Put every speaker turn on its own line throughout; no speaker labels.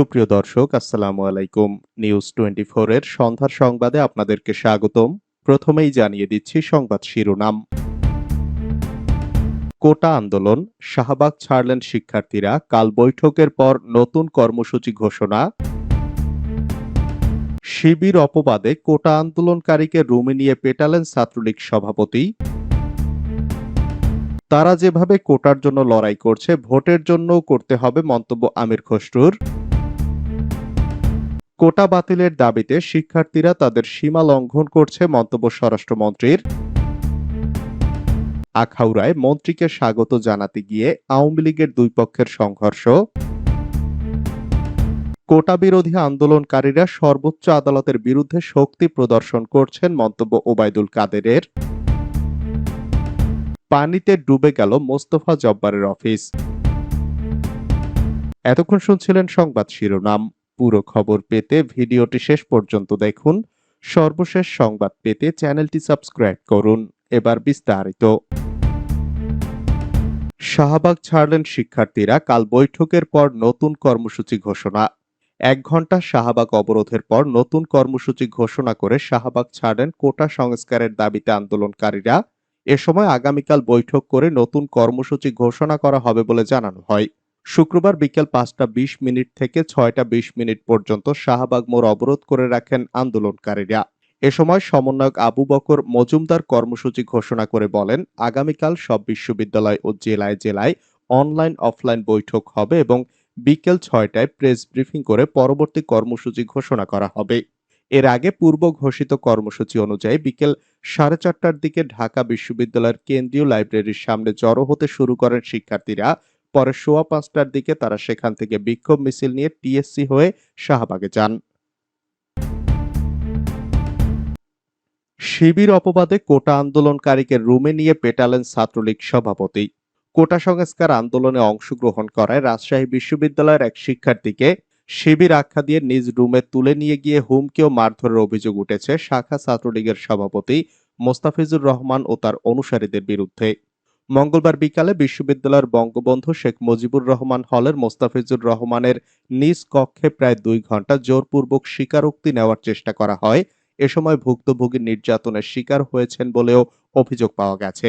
সুপ্রিয় দর্শক আসসালামু আলাইকুম নিউজ টোয়েন্টি এর সন্ধ্যার সংবাদে আপনাদেরকে স্বাগতম প্রথমেই জানিয়ে দিচ্ছি সংবাদ শিরোনাম কোটা আন্দোলন শাহবাগ ছাড়লেন শিক্ষার্থীরা কাল বৈঠকের পর নতুন কর্মসূচি ঘোষণা শিবির অপবাদে কোটা আন্দোলনকারীকে রুমে নিয়ে পেটালেন ছাত্রলীগ সভাপতি তারা যেভাবে কোটার জন্য লড়াই করছে ভোটের জন্য করতে হবে মন্তব্য আমির খসরুর কোটা বাতিলের দাবিতে শিক্ষার্থীরা তাদের সীমা লঙ্ঘন করছে মন্তব্য স্বরাষ্ট্রমন্ত্রীর আখাউড়ায় মন্ত্রীকে স্বাগত জানাতে গিয়ে আওয়ামী লীগের দুই পক্ষের সংঘর্ষ কোটা বিরোধী আন্দোলনকারীরা সর্বোচ্চ আদালতের বিরুদ্ধে শক্তি প্রদর্শন করছেন মন্তব্য ওবায়দুল কাদেরের পানিতে ডুবে গেল মোস্তফা জব্বারের অফিস এতক্ষণ শুনছিলেন সংবাদ শিরোনাম পুরো খবর পেতে ভিডিওটি শেষ পর্যন্ত দেখুন সর্বশেষ সংবাদ পেতে চ্যানেলটি সাবস্ক্রাইব করুন এবার বিস্তারিত শাহবাগ ছাড়লেন শিক্ষার্থীরা কাল বৈঠকের পর নতুন কর্মসূচি ঘোষণা এক ঘন্টা শাহবাগ অবরোধের পর নতুন কর্মসূচি ঘোষণা করে শাহবাগ ছাড়েন কোটা সংস্কারের দাবিতে আন্দোলনকারীরা এ সময় আগামীকাল বৈঠক করে নতুন কর্মসূচি ঘোষণা করা হবে বলে জানানো হয় শুক্রবার বিকেল পাঁচটা বিশ মিনিট থেকে ছয়টা বিশ মিনিট পর্যন্ত শাহবাগ মোড় অবরোধ করে রাখেন আন্দোলনকারীরা এ সময় সমন্বয়ক আবু বকর মজুমদার কর্মসূচি ঘোষণা করে বলেন আগামীকাল সব বিশ্ববিদ্যালয় ও জেলায় জেলায় অনলাইন অফলাইন বৈঠক হবে এবং বিকেল ছয়টায় প্রেস ব্রিফিং করে পরবর্তী কর্মসূচি ঘোষণা করা হবে এর আগে পূর্ব ঘোষিত কর্মসূচি অনুযায়ী বিকেল সাড়ে চারটার দিকে ঢাকা বিশ্ববিদ্যালয়ের কেন্দ্রীয় লাইব্রেরির সামনে জড়ো হতে শুরু করেন শিক্ষার্থীরা পরে সোয়া পাঁচটার দিকে তারা সেখান থেকে বিক্ষোভ মিছিল নিয়ে টিএসসি হয়ে শাহবাগে যান শিবির অপবাদে কোটা আন্দোলনকারীকে রুমে নিয়ে পেটালেন ছাত্রলীগ সভাপতি কোটা সংস্কার আন্দোলনে অংশগ্রহণ করায় রাজশাহী বিশ্ববিদ্যালয়ের এক শিক্ষার্থীকে শিবির আখ্যা দিয়ে নিজ রুমে তুলে নিয়ে গিয়ে হুমকি ও মারধরের অভিযোগ উঠেছে শাখা ছাত্রলীগের সভাপতি মোস্তাফিজুর রহমান ও তার অনুসারীদের বিরুদ্ধে মঙ্গলবার বিকালে বিশ্ববিদ্যালয়ের বঙ্গবন্ধু শেখ মুজিবুর রহমান হলের মোস্তাফিজুর রহমানের নিজ কক্ষে প্রায় দুই ঘন্টা জোরপূর্বক স্বীকারোক্তি নেওয়ার চেষ্টা করা হয় এ সময় ভুক্তভোগী নির্যাতনের শিকার হয়েছেন বলেও অভিযোগ পাওয়া গেছে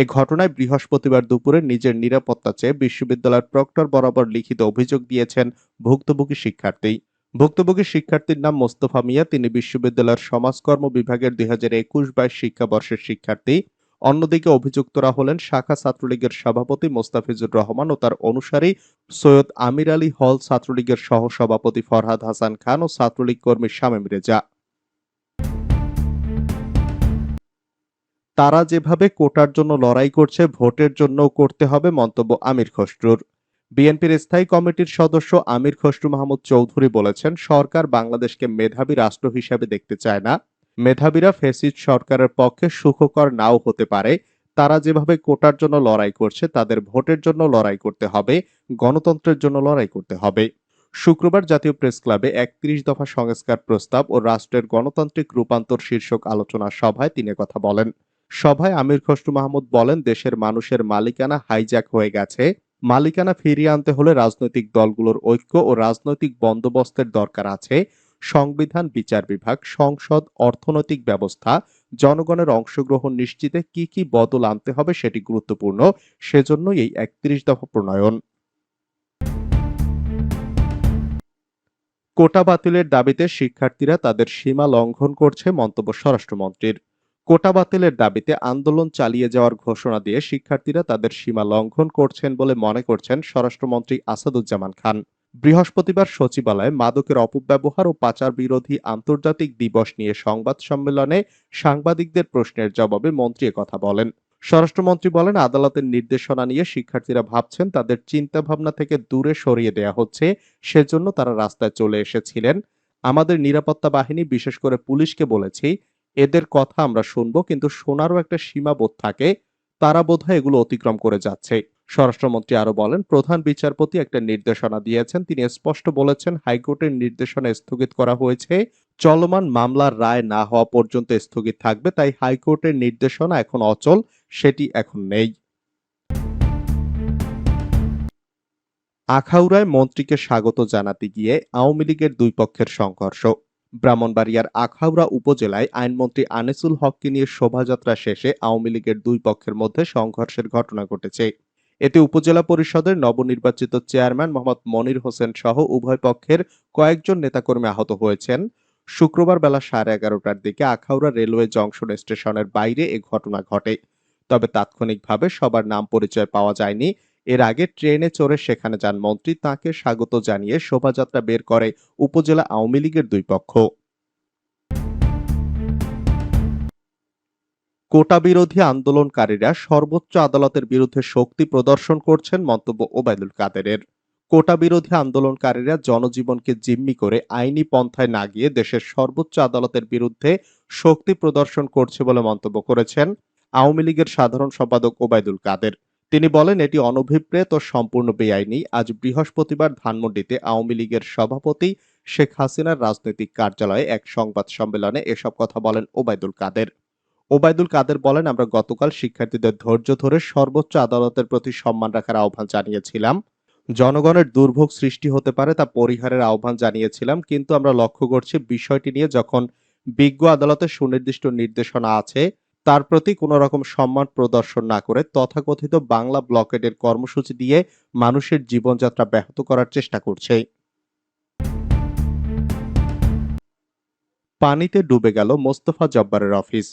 এ ঘটনায় বৃহস্পতিবার দুপুরে নিজের নিরাপত্তা চেয়ে বিশ্ববিদ্যালয়ের প্রক্টর বরাবর লিখিত অভিযোগ দিয়েছেন ভুক্তভোগী শিক্ষার্থী ভুক্তভোগী শিক্ষার্থীর নাম মোস্তফা মিয়া তিনি বিশ্ববিদ্যালয়ের সমাজকর্ম বিভাগের দুই হাজার একুশ বাইশ শিক্ষাবর্ষের শিক্ষার্থী অন্যদিকে অভিযুক্তরা হলেন শাখা ছাত্রলীগের সভাপতি মোস্তাফিজুর রহমান ও তার অনুসারী সৈয়দ আমির আলী হল ছাত্রলীগের সহসভাপতি ফরহাদ হাসান খান ও ছাত্রলীগ কর্মী শামীম রেজা তারা যেভাবে কোটার জন্য লড়াই করছে ভোটের জন্য করতে হবে মন্তব্য আমির খসরুর বিএনপির স্থায়ী কমিটির সদস্য আমির খসরু মাহমুদ চৌধুরী বলেছেন সরকার বাংলাদেশকে মেধাবী রাষ্ট্র হিসেবে দেখতে চায় না মেধাবীরা ফেসিজ সরকারের পক্ষে সুখকর নাও হতে পারে তারা যেভাবে কোটার জন্য লড়াই করছে তাদের ভোটের জন্য লড়াই করতে হবে গণতন্ত্রের জন্য লড়াই করতে হবে শুক্রবার জাতীয় প্রেস ক্লাবে একত্রিশ দফা সংস্কার প্রস্তাব ও রাষ্ট্রের গণতান্ত্রিক রূপান্তর শীর্ষক আলোচনা সভায় তিনি কথা বলেন সভায় আমির খসরু মাহমুদ বলেন দেশের মানুষের মালিকানা হাইজ্যাক হয়ে গেছে মালিকানা ফিরিয়ে আনতে হলে রাজনৈতিক দলগুলোর ঐক্য ও রাজনৈতিক বন্দোবস্তের দরকার আছে সংবিধান বিচার বিভাগ সংসদ অর্থনৈতিক ব্যবস্থা জনগণের অংশগ্রহণ নিশ্চিতে কি কি বদল আনতে হবে সেটি গুরুত্বপূর্ণ সেজন্য এই একত্রিশ দফা প্রণয়ন কোটা বাতিলের দাবিতে শিক্ষার্থীরা তাদের সীমা লঙ্ঘন করছে মন্তব্য স্বরাষ্ট্রমন্ত্রীর কোটা বাতিলের দাবিতে আন্দোলন চালিয়ে যাওয়ার ঘোষণা দিয়ে শিক্ষার্থীরা তাদের সীমা লঙ্ঘন করছেন বলে মনে করছেন স্বরাষ্ট্রমন্ত্রী আসাদুজ্জামান খান বৃহস্পতিবার সচিবালয়ে মাদকের অপব্যবহার ও পাচার বিরোধী আন্তর্জাতিক দিবস নিয়ে সংবাদ সম্মেলনে সাংবাদিকদের প্রশ্নের জবাবে মন্ত্রী কথা বলেন স্বরাষ্ট্রমন্ত্রী বলেন আদালতের নির্দেশনা নিয়ে শিক্ষার্থীরা ভাবছেন তাদের চিন্তাভাবনা থেকে দূরে সরিয়ে দেয়া হচ্ছে সেজন্য তারা রাস্তায় চলে এসেছিলেন আমাদের নিরাপত্তা বাহিনী বিশেষ করে পুলিশকে বলেছি এদের কথা আমরা শুনবো কিন্তু শোনারও একটা সীমাবোধ থাকে তারা বোধহয় এগুলো অতিক্রম করে যাচ্ছে স্বরাষ্ট্রমন্ত্রী আরো বলেন প্রধান বিচারপতি একটা নির্দেশনা দিয়েছেন তিনি স্পষ্ট বলেছেন হাইকোর্টের নির্দেশনা স্থগিত করা হয়েছে চলমান মামলার রায় না হওয়া পর্যন্ত স্থগিত থাকবে তাই হাইকোর্টের নির্দেশনা এখন অচল সেটি এখন নেই আখাউড়ায় মন্ত্রীকে স্বাগত জানাতে গিয়ে আওয়ামী লীগের দুই পক্ষের সংঘর্ষ ব্রাহ্মণবাড়িয়ার আখাউড়া উপজেলায় আইনমন্ত্রী আনিসুল হককে নিয়ে শোভাযাত্রা শেষে আওয়ামী লীগের দুই পক্ষের মধ্যে সংঘর্ষের ঘটনা ঘটেছে এতে উপজেলা পরিষদের নবনির্বাচিত চেয়ারম্যান মোহাম্মদ মনির হোসেন সহ উভয় পক্ষের কয়েকজন নেতাকর্মী আহত হয়েছেন শুক্রবার বেলা সাড়ে এগারোটার দিকে আখাউড়া রেলওয়ে জংশন স্টেশনের বাইরে এ ঘটনা ঘটে তবে তাৎক্ষণিকভাবে সবার নাম পরিচয় পাওয়া যায়নি এর আগে ট্রেনে চড়ে সেখানে যান মন্ত্রী তাকে স্বাগত জানিয়ে শোভাযাত্রা বের করে উপজেলা আওয়ামী লীগের দুই পক্ষ কোটা বিরোধী আন্দোলনকারীরা সর্বোচ্চ আদালতের বিরুদ্ধে শক্তি প্রদর্শন করছেন মন্তব্য ওবায়দুল কাদেরের কোটা বিরোধী আন্দোলনকারীরা জনজীবনকে জিম্মি করে আইনি পন্থায় না গিয়ে দেশের সর্বোচ্চ আদালতের বিরুদ্ধে শক্তি প্রদর্শন করছে বলে মন্তব্য করেছেন আওয়ামী লীগের সাধারণ সম্পাদক ওবায়দুল কাদের তিনি বলেন এটি অনভিপ্রেত সম্পূর্ণ বেআইনি আজ বৃহস্পতিবার ধানমন্ডিতে আওয়ামী লীগের সভাপতি শেখ হাসিনার রাজনৈতিক কার্যালয়ে এক সংবাদ সম্মেলনে এসব কথা বলেন ওবায়দুল কাদের ওবায়দুল কাদের বলেন আমরা গতকাল শিক্ষার্থীদের ধৈর্য ধরে সর্বোচ্চ আদালতের প্রতি সম্মান রাখার আহ্বান জানিয়েছিলাম জনগণের দুর্ভোগ সৃষ্টি হতে পারে তা পরিহারের আহ্বান জানিয়েছিলাম কিন্তু আমরা লক্ষ্য করছি বিষয়টি নিয়ে যখন বিজ্ঞ আদালতের সুনির্দিষ্ট নির্দেশনা আছে তার প্রতি কোনো রকম সম্মান প্রদর্শন না করে তথাকথিত বাংলা ব্লকেডের কর্মসূচি দিয়ে মানুষের জীবনযাত্রা ব্যাহত করার চেষ্টা করছে পানিতে ডুবে গেল মোস্তফা জব্বারের অফিস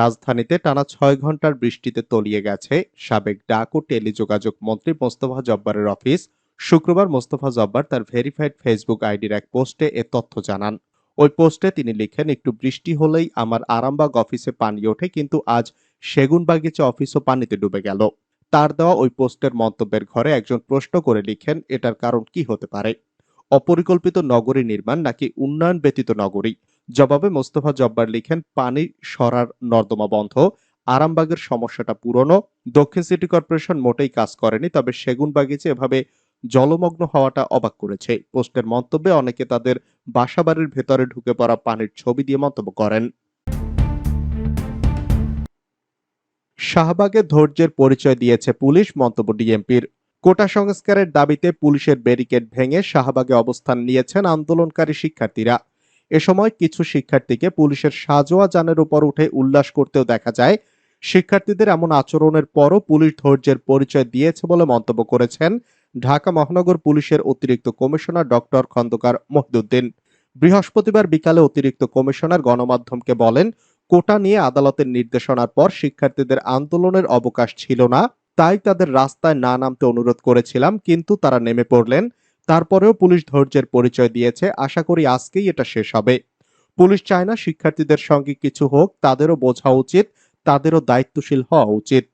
রাজধানীতে টানা ছয় ঘন্টার বৃষ্টিতে তলিয়ে গেছে সাবেক ডাক ও টেলিযোগাযোগ মন্ত্রী মোস্তফা জব্বারের অফিস শুক্রবার মোস্তফা জব্বার তার ভেরিফাইড ফেসবুক আইডির এক পোস্টে এ তথ্য জানান ওই পোস্টে তিনি লিখেন একটু বৃষ্টি হলেই আমার আরামবাগ অফিসে পানি ওঠে কিন্তু আজ সেগুন বাগিচা অফিসও পানিতে ডুবে গেল তার দেওয়া ওই পোস্টের মন্তব্যের ঘরে একজন প্রশ্ন করে লিখেন এটার কারণ কি হতে পারে অপরিকল্পিত নগরী নির্মাণ নাকি উন্নয়ন ব্যতীত নগরী জবাবে মোস্তফা জব্বার লিখেন পানি সরার নর্দমা বন্ধ আরামবাগের সমস্যাটা পুরনো দক্ষিণ সিটি কর্পোরেশন মোটেই কাজ করেনি তবে সেগুন বাগিচে এভাবে জলমগ্ন হওয়াটা অবাক করেছে পোস্টের মন্তব্যে অনেকে তাদের বাসাবাড়ির ভেতরে ঢুকে পড়া পানির ছবি দিয়ে মন্তব্য করেন শাহবাগে ধৈর্যের পরিচয় দিয়েছে পুলিশ মন্তব্য ডিএমপির কোটা সংস্কারের দাবিতে পুলিশের ব্যারিকেড ভেঙে শাহবাগে অবস্থান নিয়েছেন আন্দোলনকারী শিক্ষার্থীরা এ সময় কিছু শিক্ষার্থীকে পুলিশের সাজোয়া যানের উপর উঠে উল্লাস করতেও দেখা যায় শিক্ষার্থীদের এমন আচরণের পরও পুলিশ ধৈর্যের পরিচয় দিয়েছে বলে মন্তব্য করেছেন ঢাকা মহানগর পুলিশের অতিরিক্ত কমিশনার ডক্টর খন্দকার মহিদুদ্দিন বৃহস্পতিবার বিকালে অতিরিক্ত কমিশনার গণমাধ্যমকে বলেন কোটা নিয়ে আদালতের নির্দেশনার পর শিক্ষার্থীদের আন্দোলনের অবকাশ ছিল না তাই তাদের রাস্তায় না নামতে অনুরোধ করেছিলাম কিন্তু তারা নেমে পড়লেন তারপরেও পুলিশ ধৈর্যের পরিচয় দিয়েছে আশা করি আজকেই এটা শেষ হবে পুলিশ চায় না শিক্ষার্থীদের সঙ্গে কিছু হোক তাদেরও বোঝা উচিত তাদেরও দায়িত্বশীল হওয়া উচিত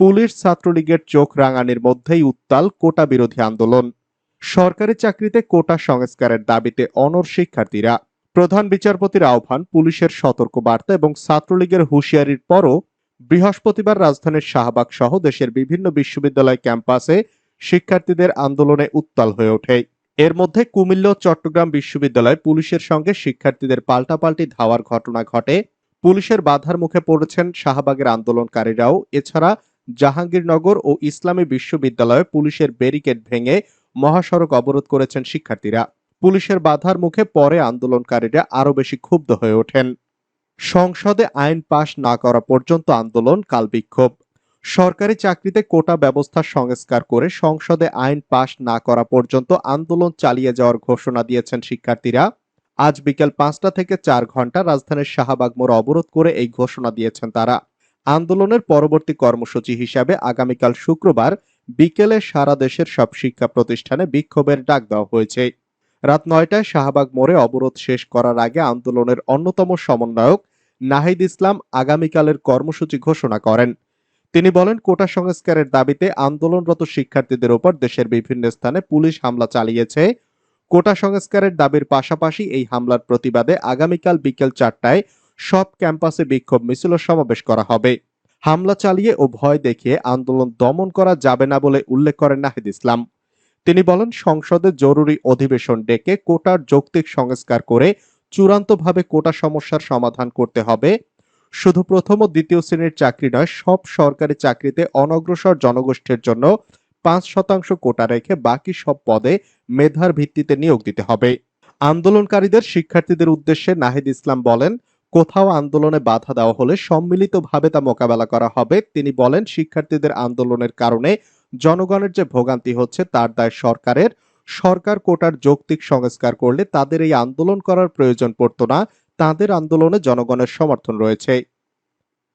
পুলিশ ছাত্রলীগের চোখ রাঙানির মধ্যেই উত্তাল কোটা বিরোধী আন্দোলন সরকারি চাকরিতে কোটা সংস্কারের দাবিতে অনর শিক্ষার্থীরা প্রধান বিচারপতির আহ্বান পুলিশের সতর্ক বার্তা এবং ছাত্রলীগের হুঁশিয়ারির পরও বৃহস্পতিবার রাজধানীর শাহবাগ সহ দেশের বিভিন্ন বিশ্ববিদ্যালয় ক্যাম্পাসে শিক্ষার্থীদের আন্দোলনে উত্তাল হয়ে ওঠে এর মধ্যে কুমিল্লা চট্টগ্রাম বিশ্ববিদ্যালয় পুলিশের সঙ্গে শিক্ষার্থীদের পাল্টাপাল্টি ধাওয়ার ঘটনা ঘটে পুলিশের বাধার মুখে পড়েছেন শাহবাগের আন্দোলনকারীরাও এছাড়া জাহাঙ্গীরনগর ও ইসলামী বিশ্ববিদ্যালয়ে পুলিশের ব্যারিকেড ভেঙে মহাসড়ক অবরোধ করেছেন শিক্ষার্থীরা পুলিশের বাধার মুখে পরে আন্দোলনকারীরা আরও বেশি ক্ষুব্ধ হয়ে ওঠেন সংসদে আইন পাশ না করা পর্যন্ত আন্দোলন কাল বিক্ষোভ সরকারি চাকরিতে কোটা ব্যবস্থা সংস্কার করে সংসদে আইন পাশ না করা পর্যন্ত আন্দোলন চালিয়ে যাওয়ার ঘোষণা দিয়েছেন শিক্ষার্থীরা আজ বিকেল পাঁচটা থেকে চার ঘন্টা রাজধানীর শাহবাগ মোড় অবরোধ করে এই ঘোষণা দিয়েছেন তারা আন্দোলনের পরবর্তী কর্মসূচি হিসাবে আগামীকাল শুক্রবার বিকেলে সারা দেশের সব শিক্ষা প্রতিষ্ঠানে বিক্ষোভের ডাক দেওয়া হয়েছে রাত নয়টায় শাহবাগ মোড়ে অবরোধ শেষ করার আগে আন্দোলনের অন্যতম সমন্বয়ক নাহিদ ইসলাম আগামীকালের কর্মসূচি ঘোষণা করেন তিনি বলেন কোটা সংস্কারের দাবিতে আন্দোলনরত শিক্ষার্থীদের ওপর দেশের বিভিন্ন স্থানে পুলিশ হামলা চালিয়েছে কোটা সংস্কারের দাবির পাশাপাশি এই হামলার প্রতিবাদে আগামীকাল বিকেল চারটায় সব ক্যাম্পাসে বিক্ষোভ মিছিল সমাবেশ করা হবে হামলা চালিয়ে ও ভয় দেখিয়ে আন্দোলন দমন করা যাবে না বলে উল্লেখ করেন নাহিদ ইসলাম তিনি বলেন সংসদে জরুরি অধিবেশন ডেকে কোটার যৌক্তিক সংস্কার করে চূড়ান্তভাবে কোটা সমস্যার সমাধান করতে হবে শুধু প্রথম ও দ্বিতীয় শ্রেণীর চাকরি নয় সব সরকারি চাকরিতে অনগ্রসর জনগোষ্ঠীর জন্য পাঁচ শতাংশ কোটা রেখে বাকি সব পদে মেধার ভিত্তিতে নিয়োগ দিতে হবে আন্দোলনকারীদের শিক্ষার্থীদের উদ্দেশ্যে নাহিদ ইসলাম বলেন কোথাও আন্দোলনে বাধা দেওয়া হলে সম্মিলিতভাবে তা মোকাবেলা করা হবে তিনি বলেন শিক্ষার্থীদের আন্দোলনের কারণে জনগণের যে ভোগান্তি হচ্ছে তার দায় সরকারের সরকার কোটার যৌক্তিক সংস্কার করলে তাদের এই আন্দোলন করার প্রয়োজন পড়ত না তাদের আন্দোলনে জনগণের সমর্থন রয়েছে